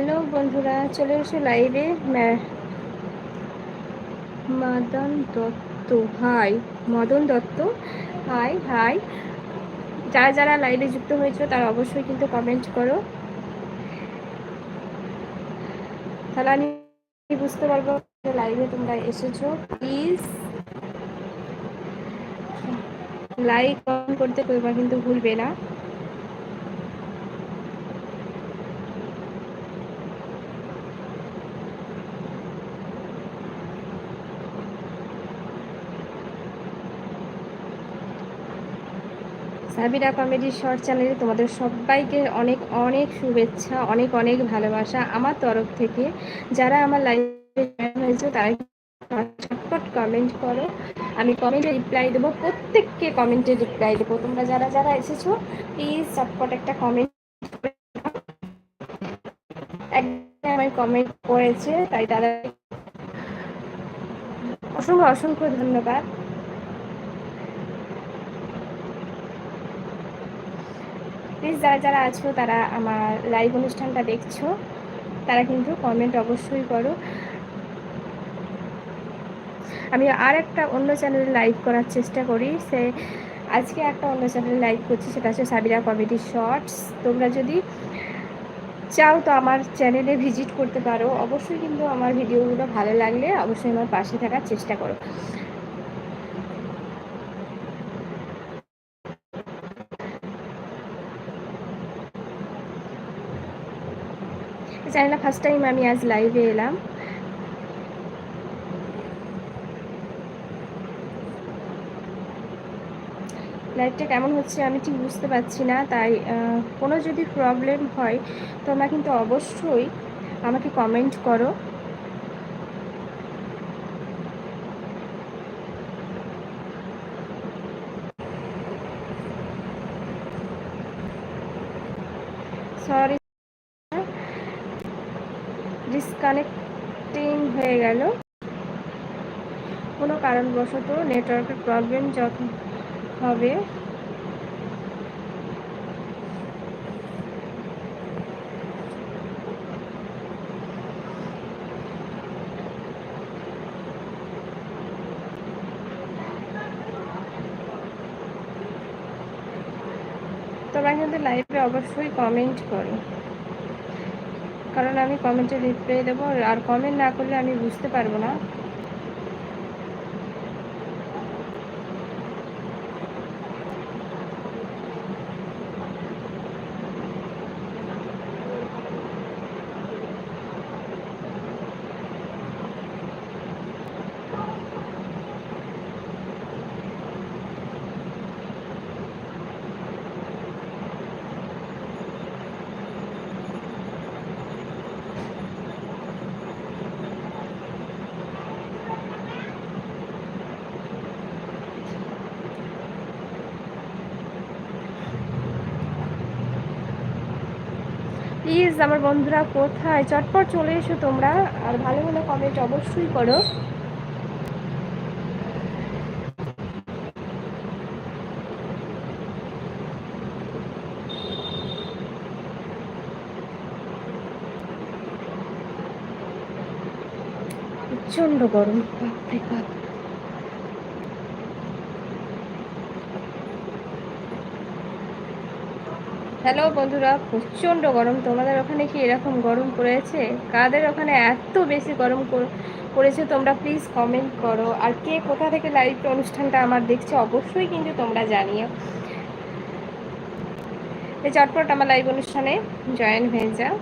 Hello বন্ধুরা, চলে এসো লাইভে। Madan Dutta, hi, Madan Dutta, hi hi. যারা যারা লাইভে যুক্ত হয়েছে, তারা অবশ্যই কিন্তু কমেন্ট করো। তাহলে আমি বুঝতে পারব লাইভে তোমরা এসেছ। প্লিজ লাইক কমেন্ট করতে তোমরা কিন্তু ভুলবে না। সাবিরা কমেডি শর্ট চ্যানেলে তোমাদের সবাইকে অনেক অনেক শুভেচ্ছা, অনেক অনেক ভালোবাসা আমার তরফ থেকে। যারা আমার জয়েন হয়েছে তারা ঝটপট কমেন্ট করো। আমি কমেন্টে রিপ্লাই দেবো, প্রত্যেককে কমেন্টে রিপ্লাই দেবো। তোমরা যারা যারা এসেছ প্লিজ ঝটপট একটা কমেন্ট একদম আমি কমেন্ট করেছে, তাই তারা অসংখ্য অসংখ্য ধন্যবাদ। প্লিজ যারা যারা আছো, তারা আমার লাইভ অনুষ্ঠানটা দেখছ, তারা কিন্তু কমেন্ট অবশ্যই করো। আমি আর একটা অন্য চ্যানেলে লাইভ করার চেষ্টা করি। সে আজকে একটা অন্য চ্যানেলে লাইভ করছি, সেটা হচ্ছে সাবিরা কমেডি শর্টস তোমরা যদি চাও তো আমার চ্যানেলে ভিজিট করতে পারো। অবশ্যই কিন্তু আমার ভিডিওগুলো ভালো লাগলে অবশ্যই আমার পাশে থাকার চেষ্টা করো। চ্যানেলটা ফার্স্ট টাইম আমি আজ লাইভে এলাম। লাইভটা কেমন হচ্ছে আমি ঠিক বুঝতে পারছি না, তাই কোনো যদি প্রবলেম হয়, তোমরা কিন্তু অবশ্যই আমাকে কমেন্ট করো। সরি ডিসকানেক্টিং হয়ে গেল। কোনো কারণবশত নেটওয়ার্কের প্রবলেম যখন হবে। তোমরা কিন্তু লাইভে অবশ্যই কমেন্ট করো। কারণ আমি কমেন্টে রিপ্লাই দেবো। আর কমেন্ট না করলে আমি বুঝতে পারব না প্লিজ আমার বন্ধুরা, কোথায়? চটপট চলে এসো তোমরা, আর ভালো ভালো কমেন্ট অবশ্যই করো। প্রচণ্ড গরম, বাপরে বাপ। হ্যালো বন্ধুরা, প্রচণ্ড গরম। তোমাদের ওখানে কি এরকম গরম পড়েছে? কাদের ওখানে এত বেশি গরম পড়েছে তোমরা প্লিজ কমেন্ট করো। আর কে কোথা থেকে লাইভ অনুষ্ঠানটা আমার দেখছে অবশ্যই কিন্তু তোমরা জানিও। চটপট আমার লাইভ অনুষ্ঠানে জয়েন হয়ে যাও।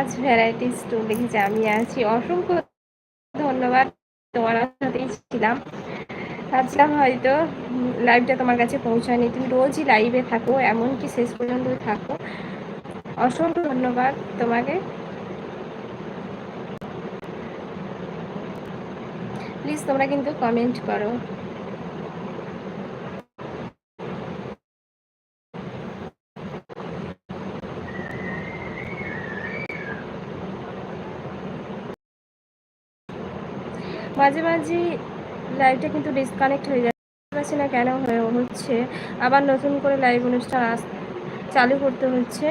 তাজ ভ্যারাইটি স্টোর লিখেছে আমি আছি। অসংখ্য ধন্যবাদ তোমার সাথেই ছিলাম। ভাবছিলাম হয়তো লাইভটা তোমার কাছে পৌঁছায়নি, তুমি রোজই লাইভে থাকো, এমনকি শেষ পর্যন্ত থাকো। অসংখ্য ধন্যবাদ তোমাকে। প্লিজ তোমরা কিন্তু কমেন্ট করো। মাঝে মাঝে লাইভটা কিন্তু ডিসকানেক্ট হয়ে যাচ্ছে না কেন হয়ে হচ্ছে? আবার নতুন করে লাইভ অনুষ্ঠান আস চালু করতে হচ্ছে।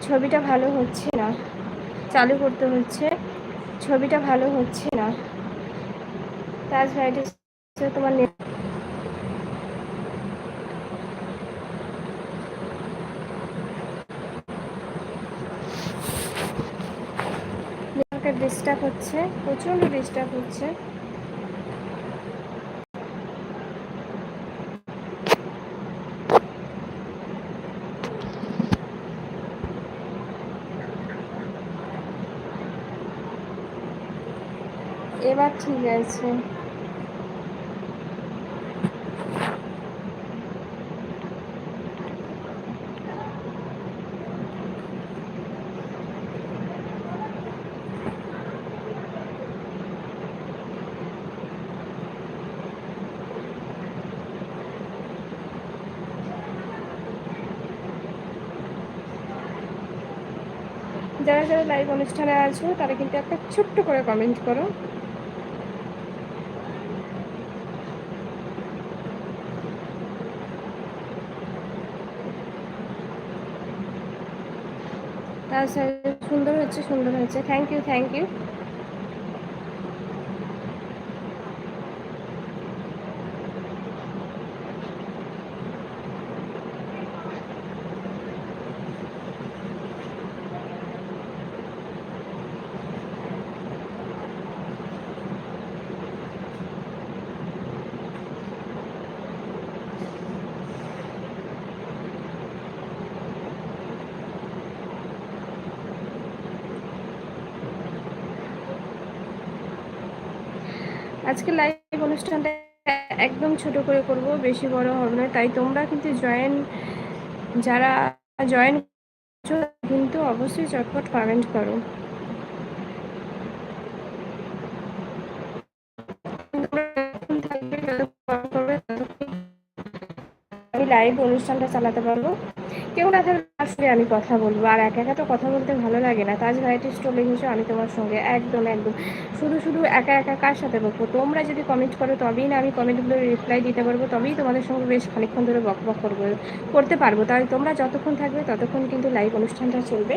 ছবিটা ভালো হচ্ছে না। চালু করতে হচ্ছে। ছবিটা ভালো হচ্ছে না। তাজ ভাইটি তোমার ডিস্টার্ব হচ্ছে। প্রচণ্ড ডিস্টার্ব হচ্ছে। এবার ঠিক আছে। যারা যারা লাইভ অনুষ্ঠানে আছো, তারা কিন্তু একটা ছোট্ট করে কমেন্ট করো। সুন্দর হচ্ছে সুন্দর হচ্ছে। থ্যাংক ইউ থ্যাংক ইউ আজকে লাইভ অনুষ্ঠানটা একদম ছোট করে করব, বেশি বড় হবে না। তাই তোমরা কিন্তু জয়েন যারা জয়েন কিন্তু অবশ্যই চটপট কমেন্ট করো। আমি লাইভ অনুষ্ঠানটা চালাতে পারব। কেউ না থাকলে আসলে আমি কথা বলব, আর একা একা তো কথা বলতে ভালো লাগে না। তাজ ভ্যারাইটি স্টোর হিসেবে আমি তোমার সঙ্গে একদম একদম। শুধু শুধু একা একা কার সাথে বকবো? তোমরা যদি কমেন্ট করো, তবেই না আমি কমেন্টগুলো রিপ্লাই দিতে পারব, তবেই তোমাদের সঙ্গে বেশ খানিকক্ষণ ধরে বক বক করব, করতে পারব। তাই তোমরা যতক্ষণ থাকবে, ততক্ষণ কিন্তু লাইভ অনুষ্ঠানটা চলবে।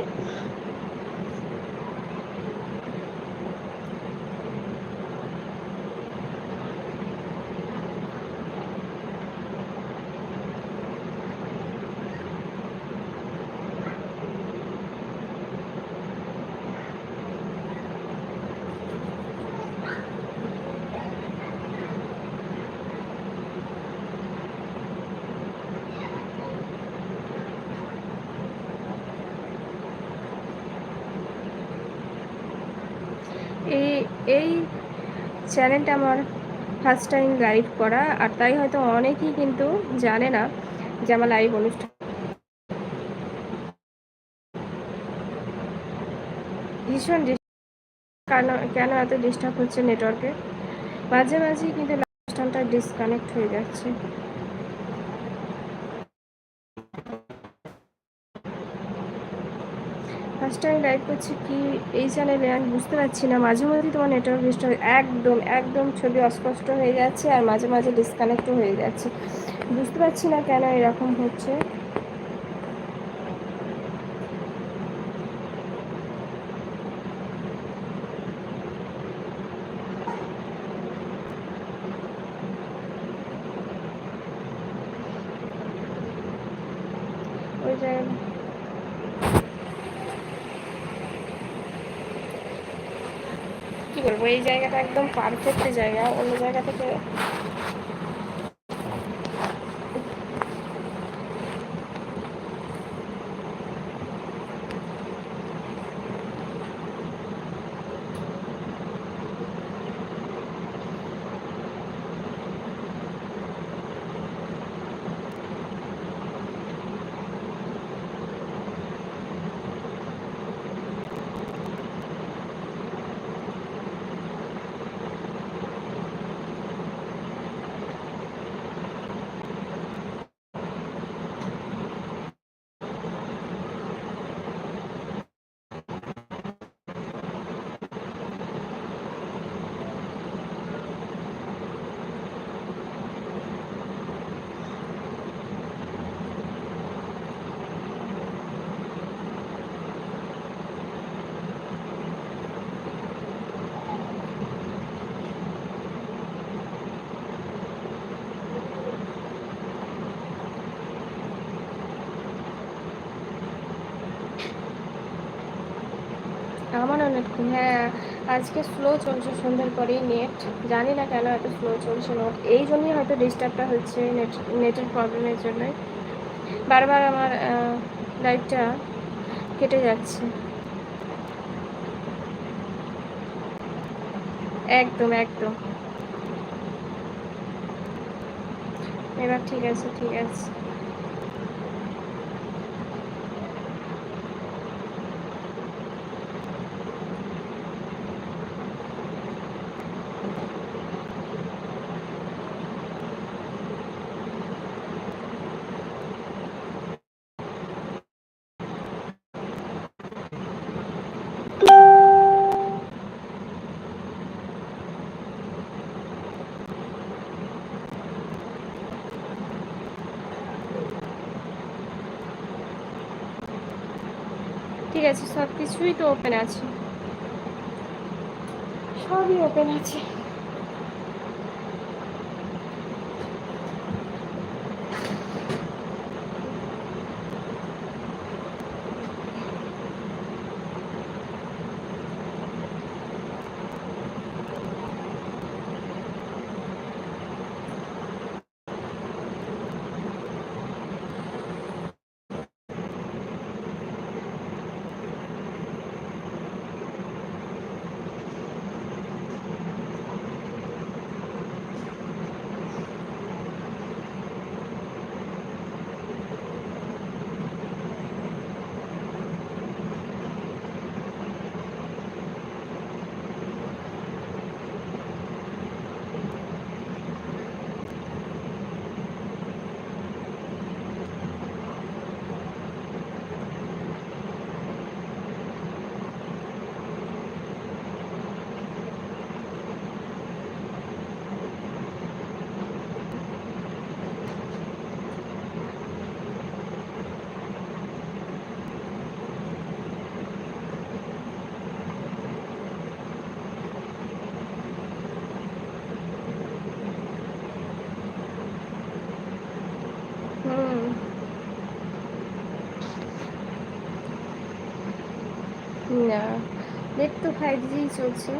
এই চ্যানেলটা আমার ফার্স্ট টাইম লাইভ করা, আর তাই হয়তো অনেকেই কিন্তু জানে না যে আমার লাইভ অনুষ্ঠান ভীষণ কেন কেন এত ডিস্টার্ব হচ্ছে নেটওয়ার্কে মাঝে মাঝেই কিন্তু অনুষ্ঠানটা ডিসকানেক্ট হয়ে যাচ্ছে। ফার্স্ট টাইম লাইভ করছি কি এই চ্যানেলে আমি বুঝতে পারছি না। মাঝে মাঝে তোমার নেটওয়ার্ক ডিস্টার্ব একদম একদম ছবি অস্পষ্ট হয়ে যাচ্ছে আর মাঝে মাঝে ডিসকানেক্টও হয়ে যাচ্ছে। বুঝতে পারছি না কেন এরকম হচ্ছে। ওই জায়গায় কি বলব এই জায়গাটা একদম পারফেক্ট জায়গা অন্য জায়গা থেকে হ্যাঁ আজকে স্লো চলছে সন্ধ্যার পরেই নেট জানি না কেন এত স্লো চলছে নোট এই জন্যই হয়তো ডিস্টার্বটা হচ্ছে নেট নেটের প্রবলেমের জন্যই। বারবার আমার লাইটটা কেটে যাচ্ছে। একদম একদম। এবার ঠিক আছে ঠিক আছে। আছে সব কিছুই তো ওপেন আছে। সবই ওপেন আছে হুম না নেট তো ফাইভ জি চলছে।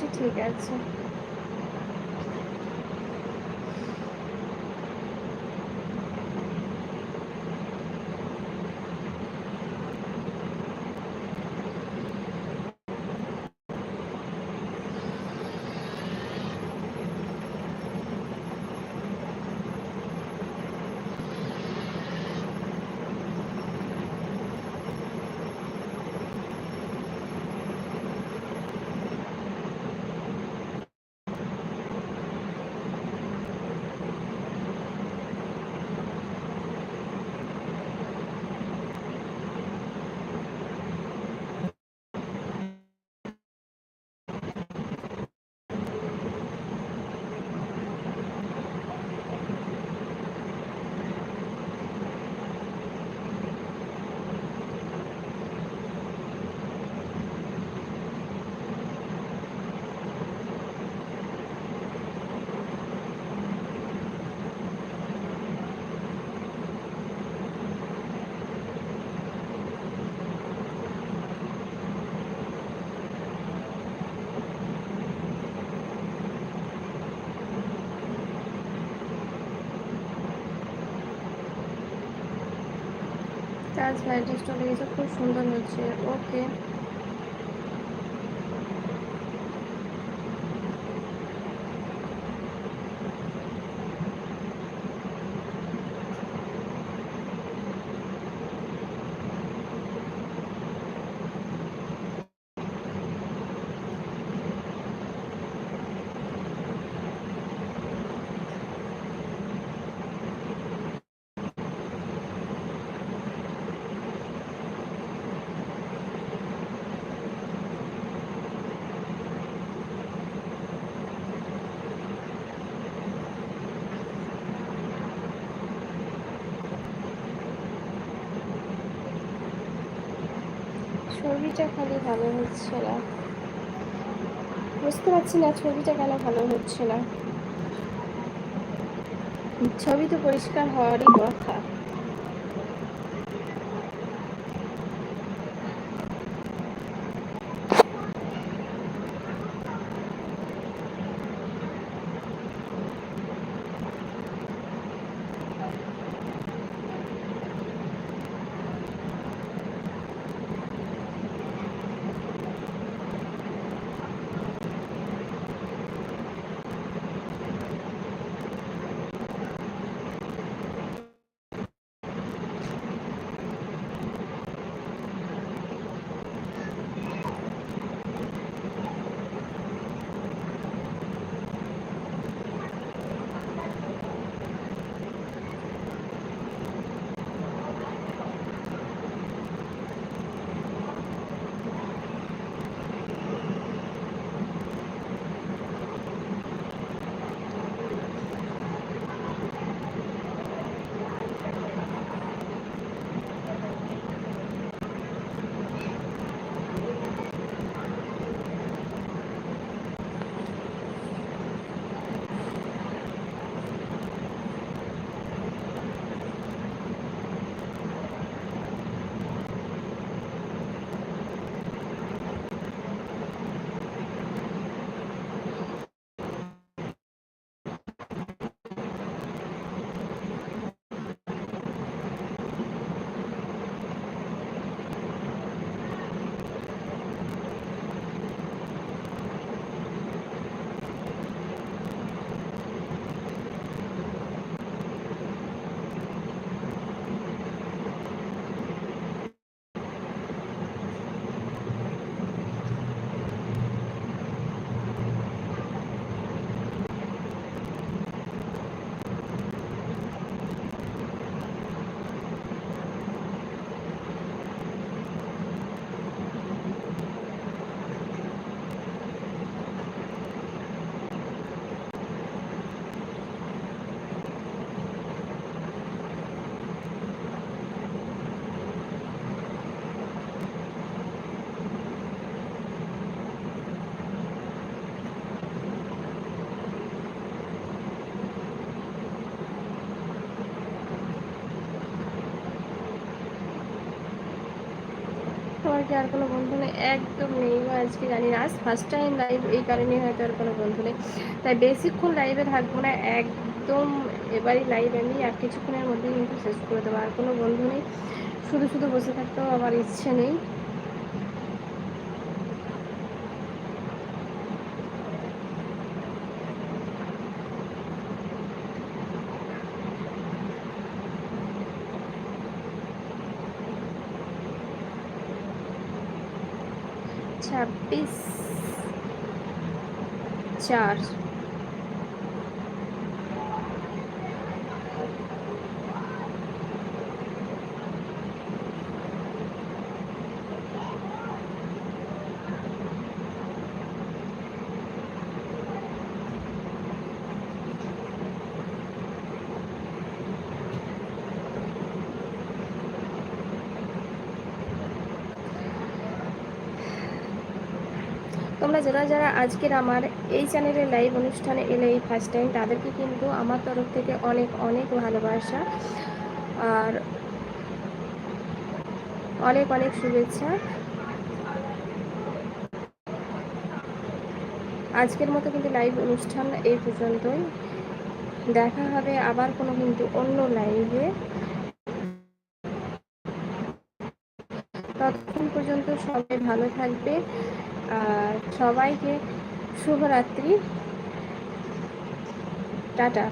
মোটামুটি ঠিক আছে। কাজ ভাইরাস চলে গেছে খুব সুন্দর হচ্ছে। ওকে ছবিটা খালি ভালো হচ্ছে না। বুঝতে পারছি না ছবিটা কেন ভালো হচ্ছে না। ছবি তো পরিষ্কার হওয়ারই কথা। তোমার আর কোনো বন্ধু নেই, একদম নেই আজকে জানি না। আজ ফার্স্ট টাইম লাইভ এই কারণে হয়তো আর কোনো বন্ধু নেই। তাই বেশিক্ষণ লাইভে থাকব না, একদম এবারই লাইভ আমি, আর কিছুক্ষণের মধ্যেই কিন্তু শেষ করে দেবো, আর কোনো বন্ধু নেই। শুধু শুধু বসে থাকতেও আমার ইচ্ছে নেই। biz 4 তোমরা যারা যারা আজকের আমার এই চ্যানেলের লাইভ অনুষ্ঠানে এলে এই ফার্স্ট টাইম তাদেরকে কিন্তু আমার তরফ থেকে অনেক অনেক ভালোবাসা আর অনেক অনেক শুভেচ্ছা। আজকের মতো কিন্তু লাইভ অনুষ্ঠান এই পর্যন্তই। দেখা হবে আবার কোনো কিন্তু অন্য লাইভে। ততক্ষণ পর্যন্ত সবাই ভালো থাকবে। আর সবাইকে শুভরাত্রি। টাটা।